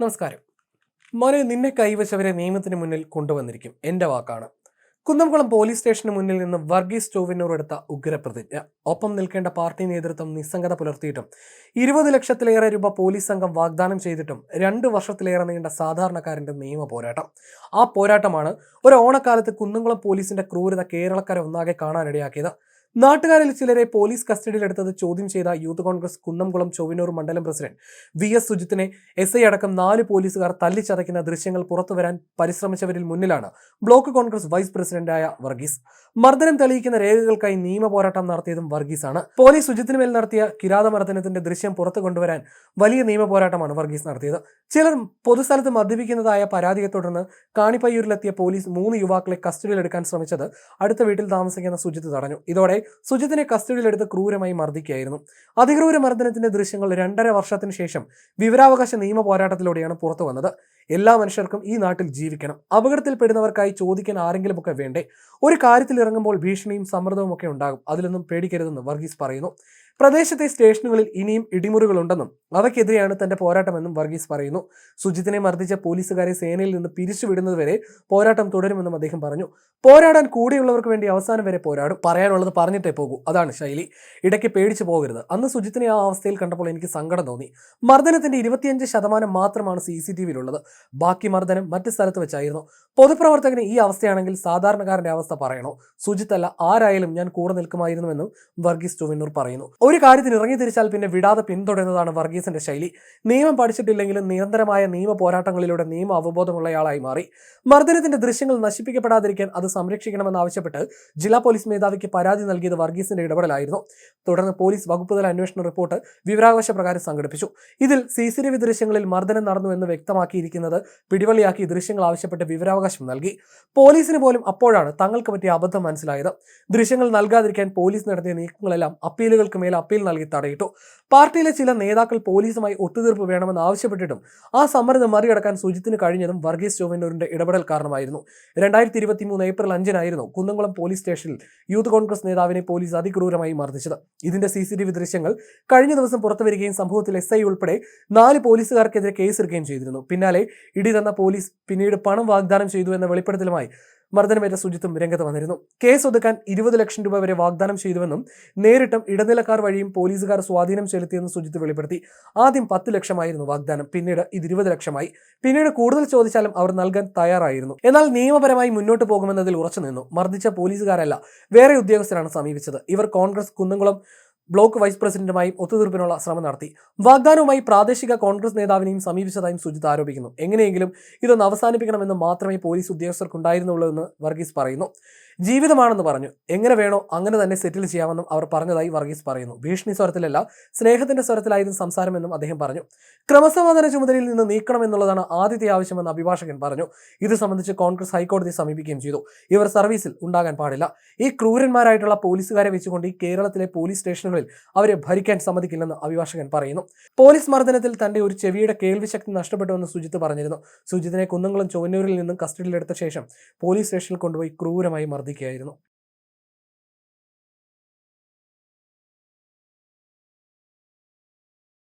നമസ്കാരം. മോനെ നിന്നെ കൈവശവരെ നിയമത്തിന് മുന്നിൽ കൊണ്ടുവന്നിരിക്കും. എന്റെ വാക്കാണ്. കുന്നംകുളം പോലീസ് സ്റ്റേഷന് മുന്നിൽ നിന്ന് വർഗീസ് ടോവിനോർ എടുത്ത ഉഗ്രപ്രതിജ്ഞ. ഒപ്പം നിൽക്കേണ്ട പാർട്ടി നേതൃത്വം നിസ്സംഗത പുലർത്തിയിട്ടും ഇരുപത് ലക്ഷത്തിലേറെ രൂപ പോലീസ് സംഘം വാഗ്ദാനം ചെയ്തിട്ടും രണ്ട് വർഷത്തിലേറെ നീണ്ട സാധാരണക്കാരന്റെ നിയമ പോരാട്ടം. ആ പോരാട്ടമാണ് ഒരു ഓണക്കാലത്ത് കുന്നംകുളം പോലീസിന്റെ ക്രൂരത കേരളക്കാരെ ഒന്നാകെ കാണാനിടയാക്കിയത്. നാട്ടുകാരിൽ ചിലരെ പോലീസ് കസ്റ്റഡിയിലെടുത്തത് ചോദ്യം ചെയ്ത യൂത്ത് കോൺഗ്രസ് കുന്നംകുളം ചൊവ്വനൂർ മണ്ഡലം പ്രസിഡന്റ് വി എസ് സുജിത്തിനെ എസ് ഐ അടക്കം നാല് പോലീസുകാർ തല്ലിച്ചതയ്ക്കുന്ന ദൃശ്യങ്ങൾ പുറത്തുവരാൻ പരിശ്രമിച്ചവരിൽ മുന്നിലാണ് ബ്ലോക്ക് കോൺഗ്രസ് വൈസ് പ്രസിഡന്റായ വർഗീസ്. മർദ്ദനം തെളിയിക്കുന്ന രേഖകൾക്കായി നിയമ പോരാട്ടം നടത്തിയതും വർഗീസാണ്. പോലീസ് സുജിത്തിന് മേൽ നടത്തിയ കിരാതമർദ്ദനത്തിന്റെ ദൃശ്യം പുറത്തു കൊണ്ടുവരാൻ വലിയ നിയമ പോരാട്ടമാണ് വർഗീസ് നടത്തിയത്. ചിലർ പൊതുസ്ഥലത്ത് മദ്യപിക്കുന്നതായ പരാതിയെ തുടർന്ന് കാണിപ്പയ്യൂരിലെത്തിയ പോലീസ് മൂന്ന് യുവാക്കളെ കസ്റ്റഡിയിലെടുക്കാൻ ശ്രമിച്ചത് അടുത്ത വീട്ടിൽ താമസിക്കുന്ന സുജിത്ത് തടഞ്ഞു. ഇതോടെ സുജിത്തിനെ കസ്റ്റഡിയിലെടുത്ത് ക്രൂരമായി മർദ്ദിക്കുകയായിരുന്നു. അതിക്രൂര മർദ്ദനത്തിന്റെ ദൃശ്യങ്ങൾ രണ്ടര വർഷത്തിന് ശേഷം വിവരാവകാശ നിയമ പോരാട്ടത്തിലൂടെയാണ് പുറത്തു വന്നത് എല്ലാ മനുഷ്യർക്കും ഈ നാട്ടിൽ ജീവിക്കണം. അപകടത്തിൽപ്പെടുന്നവർക്കായി ചോദിക്കാൻ ആരെങ്കിലുമൊക്കെ വേണ്ടേ? ഒരു കാര്യത്തിൽ ഇറങ്ങുമ്പോൾ ഭീഷണിയും സമ്മർദ്ദവും ഒക്കെ ഉണ്ടാകും. അതിലൊന്നും പേടിക്കരുതെന്ന് വർഗീസ് പറയുന്നു. പ്രദേശത്തെ സ്റ്റേഷനുകളിൽ ഇനിയും ഇടിമുറികളുണ്ടെന്നും അവയ്ക്കെതിരെയാണ് തന്റെ പോരാട്ടമെന്നും വർഗീസ് പറയുന്നു. സുജിത്തിനെ മർദ്ദിച്ച പോലീസുകാരെ സേനയിൽ നിന്ന് പിരിച്ചുവിടുന്നതുവരെ പോരാട്ടം തുടരുമെന്നും അദ്ദേഹം പറഞ്ഞു. പോരാടാൻ കൂടെയുള്ളവർക്ക് വേണ്ടി അവസാനം വരെ പോരാടും. പറയാനുള്ളത് പറഞ്ഞിട്ടേ പോകൂ. അതാണ് ശൈലി. ഇടയ്ക്ക് പേടിച്ചു പോകരുത്. അന്ന് സുജിത്തിനെ ആ അവസ്ഥയിൽ കണ്ടപ്പോൾ എനിക്ക് സങ്കടം തോന്നി. മർദ്ദനത്തിന്റെ ഇരുപത്തിയഞ്ച് ശതമാനം മാത്രമാണ് സി സി ടി വിയിലുള്ളത്. ബാക്കി മർദ്ദനം മറ്റ് സ്ഥലത്ത് വെച്ചായിരുന്നു. പൊതുപ്രവർത്തകന് ഈ അവസ്ഥയാണെങ്കിൽ സാധാരണക്കാരന്റെ അവസ്ഥ പറയണോ? സുജിത്തല്ല ആരായാലും ഞാൻ കൂടെ നിൽക്കുമായിരുന്നുവെന്നും വർഗീസ് ചുവന്നൂർ പറയുന്നു. ഒരു കാര്യത്തിന് ഇറങ്ങി തിരിച്ചാൽ പിന്നെ വിടാതെ പിന്തുടരുന്നതാണ് വർഗീസിന്റെ ശൈലി. നിയമം പഠിച്ചിട്ടില്ലെങ്കിലും നിരന്തരമായ നിയമ പോരാട്ടങ്ങളിലൂടെ നിയമ അവബോധമുള്ളയാളായി മാറി. മർദ്ദനത്തിന്റെ ദൃശ്യങ്ങൾ നശിപ്പിക്കപ്പെടാതിരിക്കാൻ അത് സംരക്ഷിക്കണമെന്നാവശ്യപ്പെട്ട് ജില്ലാ പോലീസ് മേധാവിക്ക് പരാതി നൽകിയത് വർഗീസിന്റെ ഇടപെടലായിരുന്നു. തുടർന്ന് പോലീസ് വകുപ്പ് തല അന്വേഷണ റിപ്പോർട്ട് വിവരാവകാശ പ്രകാരം സംഘടിപ്പിച്ചു. ഇതിൽ സി സി ടി വി ദൃശ്യങ്ങളിൽ മർദ്ദനം നടന്നു എന്ന് വ്യക്തമാക്കിയിരിക്കുന്നത് പിടിവള്ളിയാക്കി ദൃശ്യങ്ങൾ ആവശ്യപ്പെട്ട് വിവരാവകാശം നൽകി. പോലീസിന് പോലും അപ്പോഴാണ് തങ്ങൾക്ക് പറ്റിയ അബദ്ധം മനസ്സിലായത്. ദൃശ്യങ്ങൾ നൽകാതിരിക്കാൻ പോലീസ് നടത്തിയ നീക്കങ്ങളെല്ലാം അപ്പീലുകൾക്ക് മേൽ അപ്പീൽ നൽകി തടയിട്ടു. പാർട്ടിയിലെ ചില നേതാക്കൾ പോലീസുമായി ഒത്തുതീർപ്പ് വേണമെന്ന് ആവശ്യപ്പെട്ടിട്ടും ആ സമ്മർദ്ദം മറികടക്കാൻ സുജിത്തിന് കഴിഞ്ഞതും വർഗീസ് ചൊവ്വന്നൂരിന്റെ ഇടപെടൽ കാരണമായിരുന്നു. രണ്ടായിരത്തി ഇരുപത്തി മൂന്ന് ഏപ്രിൽ അഞ്ചിനായിരുന്നു കുന്നംകുളം പോലീസ് സ്റ്റേഷനിൽ യൂത്ത് കോൺഗ്രസ് നേതാവിനെ പോലീസ് അതിക്രൂരമായി മർദ്ദിച്ചത്. ഇതിന്റെ സി സി ടി വി ദൃശ്യങ്ങൾ കഴിഞ്ഞ ദിവസം പുറത്തുവരികയും സംഭവത്തിൽ എസ് ഐ ഉൾപ്പെടെ നാല് പോലീസുകാർക്കെതിരെ കേസ് കേസെടുക്കുകയും ചെയ്തിരുന്നു. പിന്നാലെ ഇടി തന്ന പോലീസ് പിന്നീട് പണം വാഗ്ദാനം ചെയ്തു എന്ന വെളിപ്പെടുത്തലുമായി മർദ്ദനമേറ്റ സുജിത്തും രംഗത്ത് വന്നിരുന്നു. കേസ് ഒതുക്കാൻ ഇരുപത് ലക്ഷം രൂപ വരെ വാഗ്ദാനം ചെയ്തുവെന്നും നേരിട്ടും ഇടനിലക്കാർ വഴിയും പോലീസുകാർ സ്വാധീനം ചെലുത്തിയെന്ന് സുജിത്ത് വെളിപ്പെടുത്തി. ആദ്യം പത്ത് ലക്ഷമായിരുന്നു വാഗ്ദാനം പിന്നീട് ഇത് ഇരുപത് ലക്ഷമായി. പിന്നീട് കൂടുതൽ ചോദിച്ചാലും അവർ നൽകാൻ തയ്യാറായിരുന്നു. എന്നാൽ നിയമപരമായി മുന്നോട്ട് പോകുമെന്നതിൽ ഉറച്ചു നിന്നു മർദ്ദിച്ച പോലീസുകാരല്ല വേറെ ഉദ്യോഗസ്ഥരാണ് സമീപിച്ചത്. ഇവർ കോൺഗ്രസ് കുന്നംകുളം ബ്ലോക്ക് വൈസ് പ്രസിഡന്റുമായും ഒത്തുതീർപ്പിനുള്ള ശ്രമം നടത്തി. വാഗ്ദാനവുമായി പ്രാദേശിക കോൺഗ്രസ് നേതാവിനെയും സമീപിച്ചതായും സുജിത് ആരോപിക്കുന്നു. എങ്ങനെയെങ്കിലും ഇതൊന്ന് അവസാനിപ്പിക്കണമെന്ന് മാത്രമേ പോലീസ് ഉദ്യോഗസ്ഥർക്കുണ്ടായിരുന്നുള്ളൂ എന്ന് വർഗീസ് പറയുന്നു. ജീവിതമാണെന്ന് പറഞ്ഞു. എങ്ങനെ വേണോ അങ്ങനെ തന്നെ സെറ്റിൽ ചെയ്യാമെന്നും അവർ പറഞ്ഞതായി വർഗീസ് പറയുന്നു. ഭീഷണി സ്വരത്തിലല്ല സ്നേഹത്തിന്റെ സ്വരത്തിലായിരുന്നു സംസാരമെന്നും അദ്ദേഹം പറഞ്ഞു. ക്രമസമാധാന ചുമതലയിൽ നിന്ന് നീക്കണമെന്നുള്ളതാണ് ആദ്യത്തെ ആവശ്യമെന്ന് അഭിഭാഷകൻ പറഞ്ഞു. ഇത് സംബന്ധിച്ച് കോൺഗ്രസ് ഹൈക്കോടതിയെ സമീപിക്കുകയും ചെയ്തു. ഇവർ സർവീസിൽ ഉണ്ടാകാൻ പാടില്ല. ഈ ക്രൂരന്മാരായിട്ടുള്ള പോലീസുകാരെ വെച്ചുകൊണ്ട് ഈ കേരളത്തിലെ പോലീസ് സ്റ്റേഷനുകളിൽ അവരെ ഭരിക്കാൻ സമ്മതിക്കില്ലെന്ന് അഭിഭാഷകൻ പറയുന്നു. പോലീസ് മർദ്ദനത്തിൽ തന്റെ ഒരു ചെവിയുടെ കേൾവിശക്തി നഷ്ടപ്പെട്ടുവെന്ന് സുജിത്ത് പറഞ്ഞിരുന്നു. സുജിത്തിനെ കുന്നംകുളം ചൊവ്വന്നൂരിൽ നിന്നും കസ്റ്റഡിയിലെടുത്ത ശേഷം പോലീസ് സ്റ്റേഷനിൽ കൊണ്ടുപോയി ക്രൂരമായി മർദ്ദിക്കുകയായിരുന്നു.